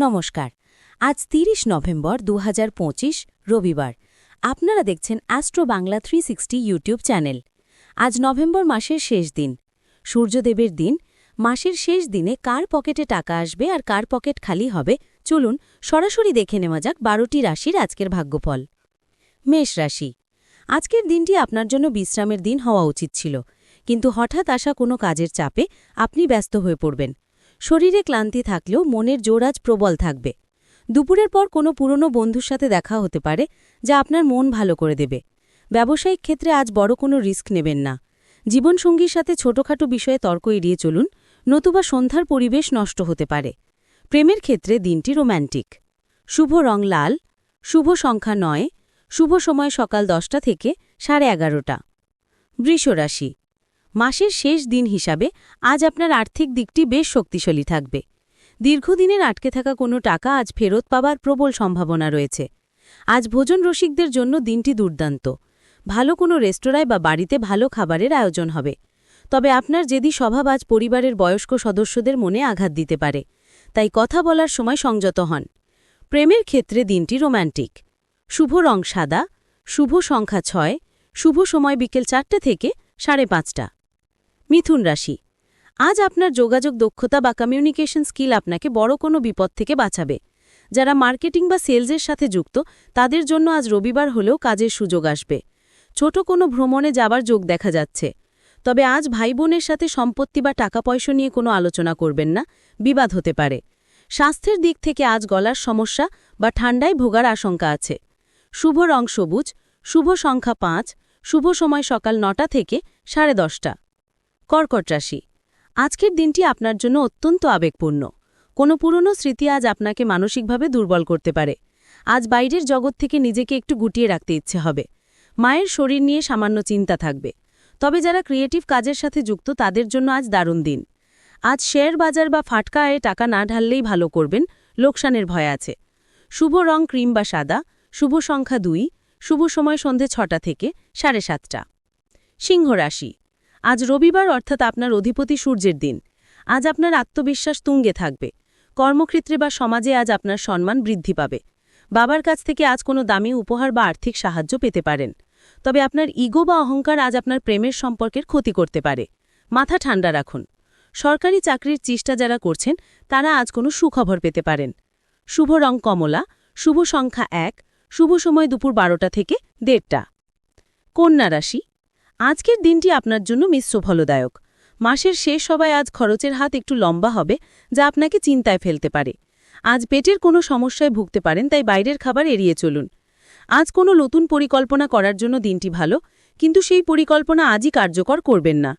নমস্কার। আজ তিরিশ নভেম্বর দু হাজার পঁচিশ, রবিবার। আপনারা দেখছেন astro Bangla three YouTube channel আজ নভেম্বর মাসের শেষ দিন। সূর্যদেবের দিন। মাসের শেষ দিনে কার পকেটে টাকা আসবে আর কার পকেট খালি হবে? চলুন সরাসরি দেখে নেওয়া যাক বারোটি রাশির আজকের ভাগ্যফল। মেষ রাশি। আজকের দিনটি আপনার জন্য বিশ্রামের দিন হওয়া উচিত ছিল। কিন্তু হঠাৎ আসা কোনো কাজের চাপে আপনি ব্যস্ত হয়ে পড়বেন। শরীরে ক্লান্তি থাকলেও মনের জোর আজ প্রবল থাকবে। দুপুরের পর কোনো পুরনো বন্ধুর সাথে দেখা হতে পারে, যা আপনার মন ভালো করে দেবে। ব্যবসায়িক ক্ষেত্রে আজ বড় কোনো রিস্ক নেবেন না। জীবনসঙ্গীর সাথে ছোটখাটো বিষয়ে তর্ক এড়িয়ে চলুন, নতুবা সন্ধ্যার পরিবেশ নষ্ট হতে পারে। প্রেমের ক্ষেত্রে দিনটি রোম্যান্টিক। শুভ রং লাল, শুভ সংখ্যা নয়, শুভ সময় সকাল দশটা থেকে সাড়ে এগারোটা। বৃষরাশি। মাসের শেষ দিন হিসাবে আজ আপনার আর্থিক দিকটি বেশ শক্তিশালী থাকবে। দীর্ঘদিনের আটকে থাকা কোনো টাকা আজ ফেরত পাবার প্রবল সম্ভাবনা রয়েছে। আজ ভোজন রসিকদের জন্য দিনটি দুর্দান্ত। ভালো কোনো রেস্তোরাঁয় বা বাড়িতে ভালো খাবারের আয়োজন হবে। তবে আপনার যেদি স্বভাব আজ পরিবারের বয়স্ক সদস্যদের মনে আঘাত দিতে পারে, তাই কথা বলার সময় সংযত হন। প্রেমের ক্ষেত্রে দিনটি রোম্যান্টিক শুভ রং সাদা, শুভ সংখ্যা ছয়, শুভ সময় বিকেল চারটে থেকে সাড়ে পাঁচটা। মিথুন রাশি। আজ আপনার যোগাযোগ দক্ষতা বা কমিউনিকেশন স্কিল আপনাকে বড় কোনো বিপদ থেকে বাঁচাবে। যারা মার্কেটিং বা সেলসের সাথে যুক্ত, তাদের জন্য আজ রবিবার হলেও কাজের সুযোগ আসবে। ছোট কোনো ভ্রমণে যাবার যোগ দেখা যাচ্ছে। তবে আজ ভাই বোনের সাথে সম্পত্তি বা টাকা পয়সা নিয়ে কোনো আলোচনা করবেন না, বিবাদ হতে পারে। স্বাস্থ্যের দিক থেকে আজ গলার সমস্যা বা ঠান্ডায় ভোগার আশঙ্কা আছে। শুভ রং সবুজ, শুভ সংখ্যা পাঁচ, শুভ সময় সকাল নটা থেকে সাড়ে দশটা। কর্কট রাশি। আজকের দিনটি আপনার জন্য অত্যন্ত আবেগপূর্ণ। কোনো পুরনো স্মৃতি আজ আপনাকে মানসিকভাবে দুর্বল করতে পারে। আজ বাইরের জগৎ থেকে নিজেকে একটু গুটিয়ে রাখতে ইচ্ছে হবে। মায়ের শরীর নিয়ে সামান্য চিন্তা থাকবে। তবে যারা ক্রিয়েটিভ কাজের সাথে যুক্ত, তাদের জন্য আজ দারুণ দিন। আজ শেয়ার বাজার বা ফাটকা আয়ে টাকা না ঢাললেই ভালো করবেন, লোকসানের ভয় আছে। শুভ রং ক্রিম বা সাদা, শুভ সংখ্যা দুই, শুভ সময় সন্ধে ছটা থেকে সাড়ে সাতটা। সিংহ রাশি। আজ রবিবার অর্থাৎ আপনার অধিপতি সূর্যের দিন। আজ আপনার আত্মবিশ্বাস তুঙ্গে থাকবে। কর্মক্ষেত্রে বা সমাজে আজ আপনার সম্মান বৃদ্ধি পাবে। বাবার কাছ থেকে আজ কোনো দামি উপহার বা আর্থিক সাহায্য পেতে পারেন। তবে আপনার ইগো বা অহংকার আজ আপনার প্রেমের সম্পর্কের ক্ষতি করতে পারে। মাথা ঠান্ডা রাখুন। সরকারি চাকরির চেষ্টা যারা করছেন, তারা আজ কোনো সুখবর পেতে পারেন। শুভ রং কমলা, শুভ সংখ্যা এক, শুভ সময় দুপুর বারোটা থেকে দেড়টা। কন্যা রাশি আজকের দিনটি আপনার জন্য মিশ্র ফলদায়ক। মাসের শেষ সবাই আজ খরচের হাত একটু লম্বা হবে, যা আপনাকে চিন্তায় ফেলতে পারে। আজ পেটের কোনো সমস্যায় ভুগতে পারেন, তাই বাইরের খাবার এড়িয়ে চলুন। আজ কোনো নতুন পরিকল্পনা করার জন্য দিনটি ভালো, কিন্তু সেই পরিকল্পনা আজই কার্যকর করবেন না।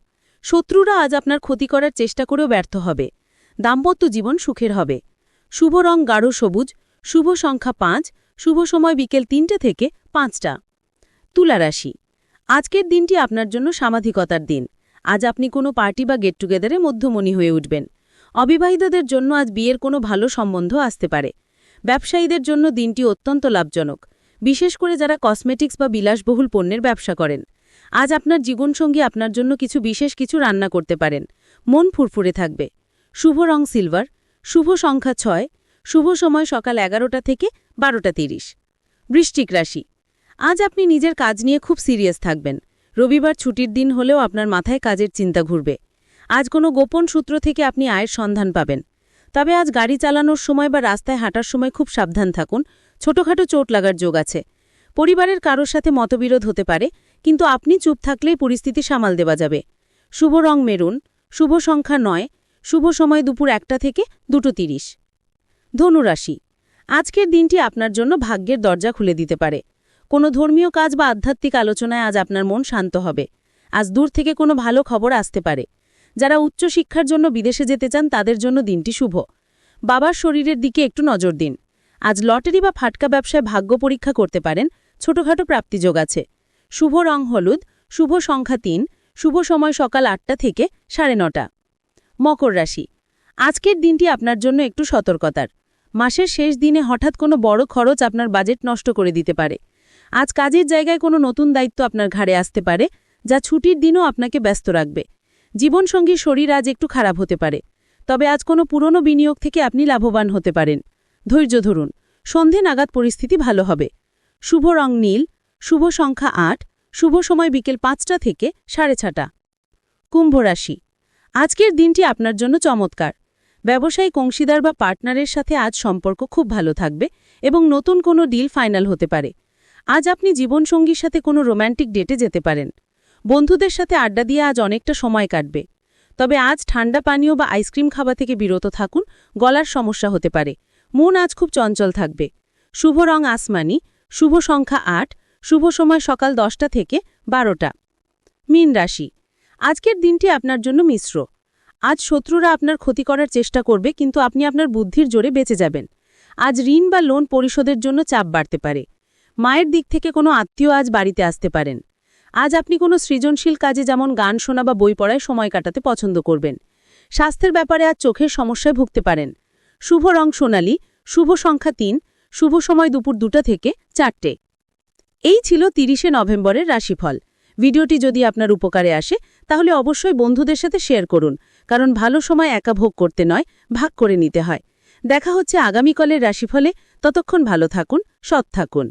শত্রুরা আজ আপনার ক্ষতি করার চেষ্টা করেও ব্যর্থ হবে। দাম্পত্য জীবন সুখের হবে। শুভ রং গাঢ় সবুজ, শুভ সংখ্যা পাঁচ, শুভ সময় বিকেল তিনটে থেকে পাঁচটা। তুলারাশি আজকের দিনটি আপনার জন্য সামাধিকতার দিন। আজ আপনি কোনো পার্টি বা গেট টুগেদারে মধ্যমণি হয়ে উঠবেন। অবিবাহিতদের জন্য আজ বিয়ের কোনো ভালো সম্বন্ধ আসতে পারে। ব্যবসায়ীদের জন্য দিনটি অত্যন্ত লাভজনক, বিশেষ করে যারা কসমেটিক্স বা বিলাসবহুল পণ্যের ব্যবসা করেন। আজ আপনার জীবনসঙ্গী আপনার জন্য কিছু বিশেষ কিছু রান্না করতে পারেন। মন ফুরফুরে থাকবে। শুভ রং সিলভার, শুভ সংখ্যা ছয়, শুভ সময় সকাল এগারোটা থেকে বারোটা তিরিশ। বৃষ্টিক রাশি। আজ আপনি নিজের কাজ নিয়ে খুব সিরিয়াস থাকবেন। রবিবার ছুটির দিন হলেও আপনার মাথায় কাজের চিন্তা ঘুরবে। আজ কোনো গোপন সূত্র থেকে আপনি আয়ের সন্ধান পাবেন। তবে আজ গাড়ি চালানোর সময় বা রাস্তায় হাঁটার সময় খুব সাবধান থাকুন। ছোটখাটো চোট লাগার যোগ আছে। পরিবারের কারোর সাথে মতবিরোধ হতে পারে, কিন্তু আপনি চুপ থাকলেই পরিস্থিতি সামাল দেওয়া যাবে। শুভ রং মেরুন, শুভ সংখ্যা নয়, শুভ সময় দুপুর একটা থেকে দুটো তিরিশ। ধনুরাশি। আজকের দিনটি আপনার জন্য ভাগ্যের দরজা খুলে দিতে পারে। কোনো ধর্মীয় কাজ বা আধ্যাত্মিক আলোচনায় আজ আপনার মন শান্ত হবে। আজ দূর থেকে কোনো ভালো খবর আসতে পারে। যারা উচ্চশিক্ষার জন্য বিদেশে যেতে চান, তাদের জন্য দিনটি শুভ। বাবার শরীরের দিকে একটু নজর দিন। আজ লটারি বা ফাটকা ব্যবসায় ভাগ্য পরীক্ষা করতে পারেন, ছোটখাটো প্রাপ্তিযোগ আছে। শুভ রং হলুদ, শুভ সংখ্যা তিন, শুভ সময় সকাল আটটা থেকে সাড়ে নটা। মকর রাশি। আজকের দিনটি আপনার জন্য একটু সতর্কতার। মাসের শেষ দিনে হঠাৎ কোনো বড় খরচ আপনার বাজেট নষ্ট করে দিতে পারে। আজ কাজের জায়গায় কোনো নতুন দায়িত্ব আপনার ঘাড়ে আসতে পারে, যা ছুটির দিনও আপনাকে ব্যস্ত রাখবে। জীবনসঙ্গীর শরীর আজ একটু খারাপ হতে পারে, তবে আজ কোনো পুরনো বিনিয়োগ থেকে আপনি লাভবান হতে পারেন। ধৈর্য ধরুন, সন্ধে নাগাদ পরিস্থিতি ভালো হবে। শুভ রং নীল, শুভ সংখ্যা আট, শুভ সময় বিকেল পাঁচটা থেকে সাড়ে ছটা। কুম্ভ রাশি, আজকের দিনটি আপনার জন্য চমৎকার। ব্যবসায়িক অংশীদার বা পার্টনারের সাথে আজ সম্পর্ক খুব ভালো থাকবে এবং নতুন কোনো ডিল ফাইনাল হতে পারে। আজ আপনি জীবনসঙ্গীর সাথে কোনো রোম্যান্টিক ডেটে যেতে পারেন। বন্ধুদের সাথে আড্ডা দিয়ে আজ অনেকটা সময় কাটবে। তবে আজ ঠান্ডা পানীয় বা আইসক্রিম খাওয়া থেকে বিরত থাকুন, গলার সমস্যা হতে পারে। মন আজ খুব চঞ্চল থাকবে। শুভ রং আসমানি, শুভ সংখ্যা আট, শুভ সময় সকাল দশটা থেকে বারোটা। মীন রাশি। আজকের দিনটি আপনার জন্য মিশ্র। আজ শত্রুরা আপনার ক্ষতি করার চেষ্টা করবে, কিন্তু আপনি আপনার বুদ্ধির জোরে বেঁচে যাবেন। আজ ঋণ বা লোন পরিশোধের জন্য চাপ বাড়তে পারে। মায়ের দিক থেকে কোনো আত্মীয় আজ বাড়িতে আসতে পারেন। আজ আপনি কোনো সৃজনশীল কাজে যেমন গান শোনা বা বই পড়ায় সময় কাটাতে পছন্দ করবেন। স্বাস্থ্যের ব্যাপারে আজ চোখের সমস্যায় ভুগতে পারেন। শুভ রং সোনালি, শুভ সংখ্যা তিন, শুভ সময় দুপুর দুটা থেকে চারটে। এই ছিল তিরিশে নভেম্বরের রাশিফল। ভিডিওটি যদি আপনার উপকারে আসে, তাহলে অবশ্যই বন্ধুদের সাথে শেয়ার করুন, কারণ ভালো সময় একা ভোগ করতে নয়, ভাগ করে নিতে হয়। দেখা হচ্ছে আগামীকালের রাশিফলে। ততক্ষণ ভালো থাকুন, সৎ থাকুন।